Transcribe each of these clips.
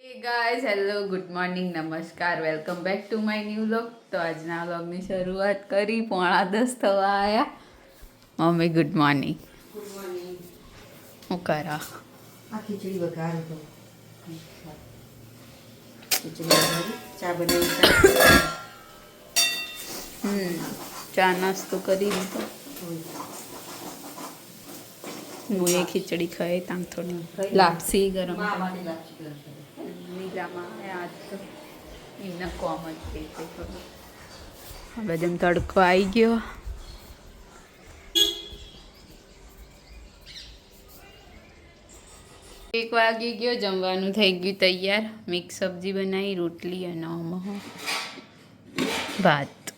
Guys hello good morning નમસ્કાર welcome back to my new vlog તો આજના વ્લોગની શરૂઆત કરી પોણા દસ થવા આવ્યા મમ્મી ગુડ મોર્નિંગ ગુડ મોર્નિંગ હું કરા? આ ખીચડી વઘાર તો. ખીચડી વઘારી ચા બનાવી ચા. હમ ચા નાસ્તો કરી દીધો હું એ ખીચડી ખાઈ તામ થોડી લાપસી ગરમ લાપસી કરશે નીલામાં આજ તો એમને કોમ જ થઈ છે થોડું હવે જેમ તડકો આવી ગયો. એક વાગી ગયો જમવાનું થઈ ગયું તૈયાર. મિક્સ સબ્જી બનાવી રોટલી અને આમાં. ભાત.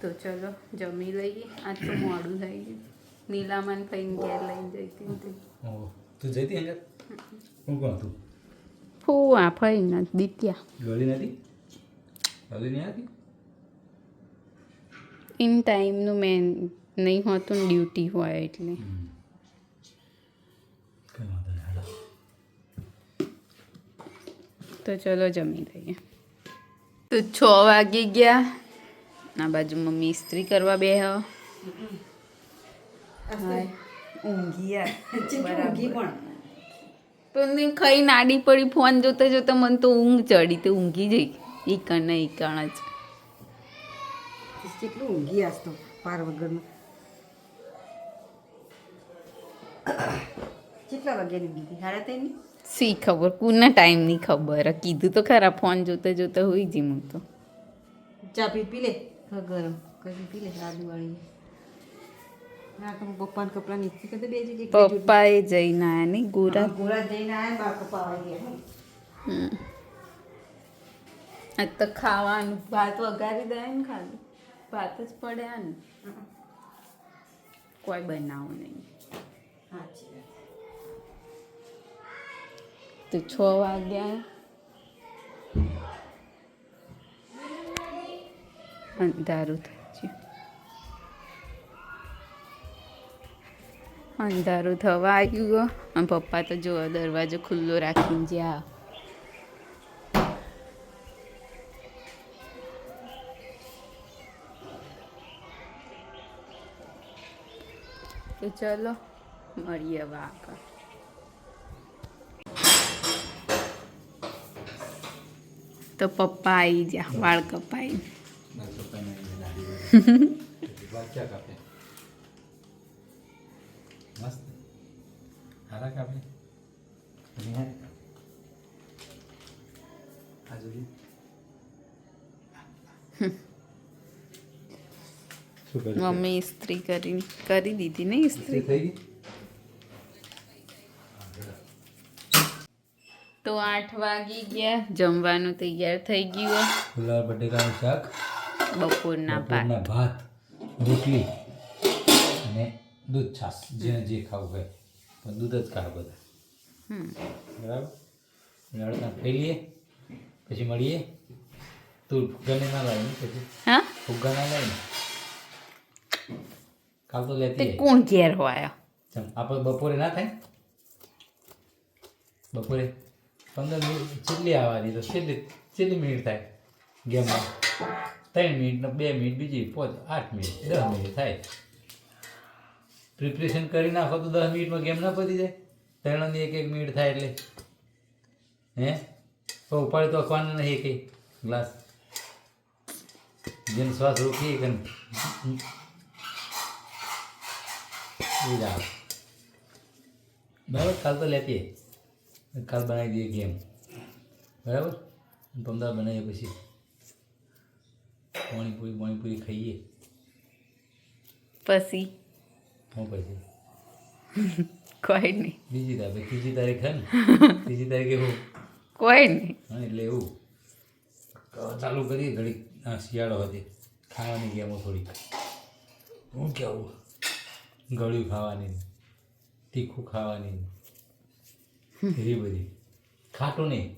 તો ચલો જમી લઈએ. આજ તો મોડું થઈ ગયું. નીલામાન કઈ ઘેર લઈને જઈતી હતી. તું જઈતી અંદર હું કોણ હતું ફૂ આ ફઈ નથી દીત્યા. ગળી નથી? ગળી નહીં હતી? ઇન ટાઈમનું મેં નહીં હોતું ને ડ્યુટી હોય એટલે. તો ચલો જમી લઈએ. તો છ વાગી ગયા. આ બાજુ મમ્મી ઇસ્ત્રી કરવા બે હા ઊંઘી ઊંઘી પણ. મેં ખાઈ નાડી પડી ફોન જોતા જોતા મને તો ઊંઘ ચડી તો ઊંઘી જઈ. ઈ કણ ઈ કણ જ. કેટલું ઊંઘી આજ તો પાર વગરનું? કેટલા વાગ્યાની બીજી? સાડા ત્રણની સી ખબર? કોના ટાઈમની ખબર? કીધું તો ખરા ફોન જોતા જોતા હોઈ જી હું તો. ચા પી પી લે? ગરમ. કરી પી લે? આદુવાળી હા પપ્પાએ જઈને આયા નહીં ગોરા. આજ તો ખાવાનું ભાત વઘારી દે ને ખાલી. ભાત જ પડ્યા ને. કોઈ બનાવો નહીં. તો છ વાગ્યા. અંધારું થઈ અંધારું થવા આવ્યું અને પપ્પા તો જો દરવાજો ખુલ્લો રાખીને જ્યાં. તો ચલો મળીએ હવે આગળ. તો પપ્પા આવી ગયા વાળ કપાઈ મસ્ત. હારા કાપે આ કર્યું મમ્મી ઇસ્ત્રી કરી કરી દીધી ને ઇસ્ત્રી થઈ તો આઠ વાગી ગયા. જમવાનું તૈયાર થઈ ગયું. બટેકાનું શાક બપોરના ભાત રોટલી. દૂધ છાશ જેને જે ખાવું હોય પણ દૂધ જ ખાવ બધા. બરાબર? લડકા ખાઈ લઈએ પછી મળીએ. તું ફુગ્ગાને ના લાવી પછી. હા? ફુગ્ગા ના લાવી કાલ તો તે લેતી કોણ ઘેર હોય? આપણે બપોરે ના થાય? બપોરે પંદર મિનિટ છેલ્લી આવવાની તો છેલ્લી છેલ્લી મિનિટ થાય ગેમમાં. ત્રણ મિનિટ ને બે મિનિટ બીજી પાંચ આઠ મિનિટ દસ મિનિટ થાય. પ્રિપરેશન કરી નાખો તો દસ મિનિટમાં ગેમ ના પતી જાય? ત્રણની એક એક મિનિટ થાય એટલે. હે? તો ઉપાડી તો અખવાનું નહીં કંઈ ગ્લાસ. જેમ શ્વાસ રોકીએ કે બરાબર? કાલ તો લેતી. કાલ બનાવી દઈએ ગેમ. બરાબર? પમદાર બનાવીએ પછી. પાણીપુરી પાણીપુરી ખાઈએ. પછી. હું પછી? કોઈ નહીં. બીજી તારીખ ત્રીજી તારીખ હે ને? ત્રીજી તારીખે હું? કોઈ નહીં. હા એટલે એવું. ચાલુ કરીએ ઘડી શિયાળો હતી ખાવાની ગેમો થોડીક. હું કેવું? ગળ્યું ખાવાની તીખું ખાવાની એવી બધી. ખાટું નહીં.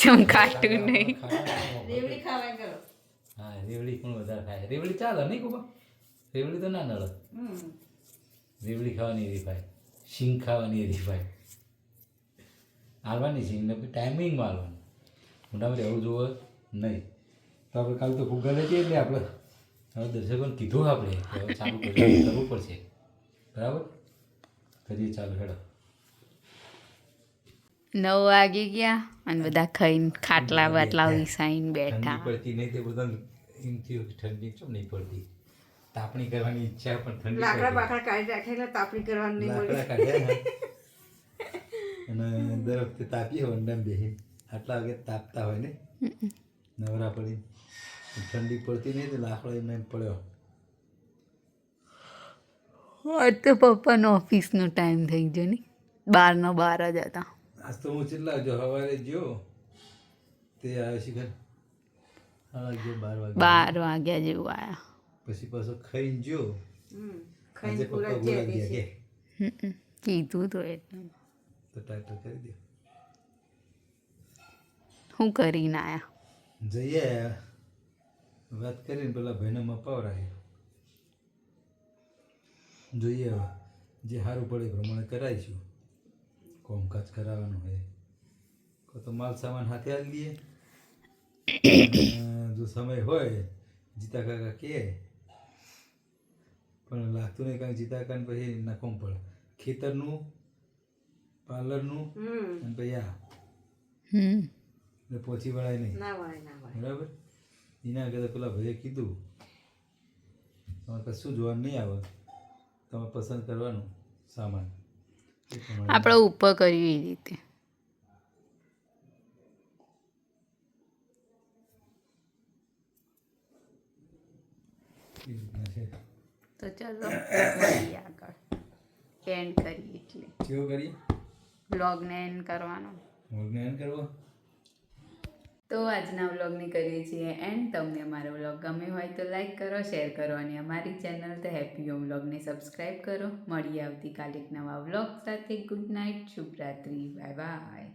ચમ ખાટું નહીં. રેવડી ખાવાય કરો. હા રેવડી પણ વધારે ખાય. રેવડી ચાલે નહીં કુબા રેવડી તો ના નડે. રેવડી ખાવાની રીફાય શીંગ ખાવાની રીફાય હાલવાની છે એને પછી ટાઈમિંગમાં હાલવાનું મોટામાં રહેવું જોવે નહીં. તો આપણે કાલ તો ફુગ્ગા લેતી એટલે આપણે. હવે દર્શકોને કીધું આપણે હવે ચાલુ કરવું પડશે. બરાબર? કરીએ ચાલુ હેડો. નવ વાગી ગયા અને બધા ખાઈને ખાટલા બાટલા વિસાઈને બેઠા. પડતી નહીં તે બધા એમ થયું ઠંડી કેમ નહીં પડતી? તાપણી કરવાની ઈચ્છા પણ ઠંડી લાકડા બાકડા કાઢી રાખેલા તાપણી કરવાની નહીં મળી. લાકડા કાઢ્યા અને દર વખતે તાપીએ વંડામાં બેસી આટલા વાગે તાપતા હોય ને? નવરા પડી. ઠંડી પડતી નહીં તો લાકડો એમને એમ પડ્યો. હોય તો પપ્પાનો ઓફિસનો ટાઈમ થઈ ગયો ને. બારનો બાર જ હતા. આજ તો હું કેટલા જો સવારે ગયો. તે આવ્યો છે ઘર બાર બાર વાગ્યા જેવું આયા. પછી પાછો ખાઈને જો. હમ. આજે ખાઈને પૂરા પપ્પા બોલા ગયા કે? કીધું તો એટલે તો ટ્રેક્ટર કરી દે. હું કરીને આયા. જઈએ. વાત કરીને પેલા ભાઈને મપાવરાય જોઈએ હવે. જે સારું પડે એ પ્રમાણે કરાવીશું. કોમકાજ કરાવવાનું હોય. કો તો માલ સામાન હાથે આવી લઈએ જો સમય હોય જીતા કાકા કહે પણ લાગતું નહીં કારણ જીતા કાકા પછી નાખવું પડે. ખેતરનું પાર્લરનું અને પછી આ. હમ. એટલે પોચી વળાય નહીં. બરાબર? એના આગળ પેલા ભાઈએ કીધું. તમારે કશું જોવાનું નહીં આવે. તમે પસંદ કરવાનું સામાન. આપણે ઉપર કર્યું એ રીતે. Thank રીતના છે. તો ચલો મળીએ આગળ. એન્ડ કરીએ એટલે. કેવો કરીએ? વ્લોગને એન્ડ કરવાનો. જ્ઞાન કરવો? તો આજના વ્લોગને કરીએ છીએ એન્ડ. તમને અમારો વ્લોગ ગમે હોય તો લાઈક કરો શેર કરો અને અમારી ચેનલ ધ હેપી હોમ વ્લોગને સબસ્ક્રાઈબ કરો. મળીએ આવતીકાલે એક નવા વ્લોગ સાથે. ગુડ નાઇટ શુભરાત્રી બાય બાય.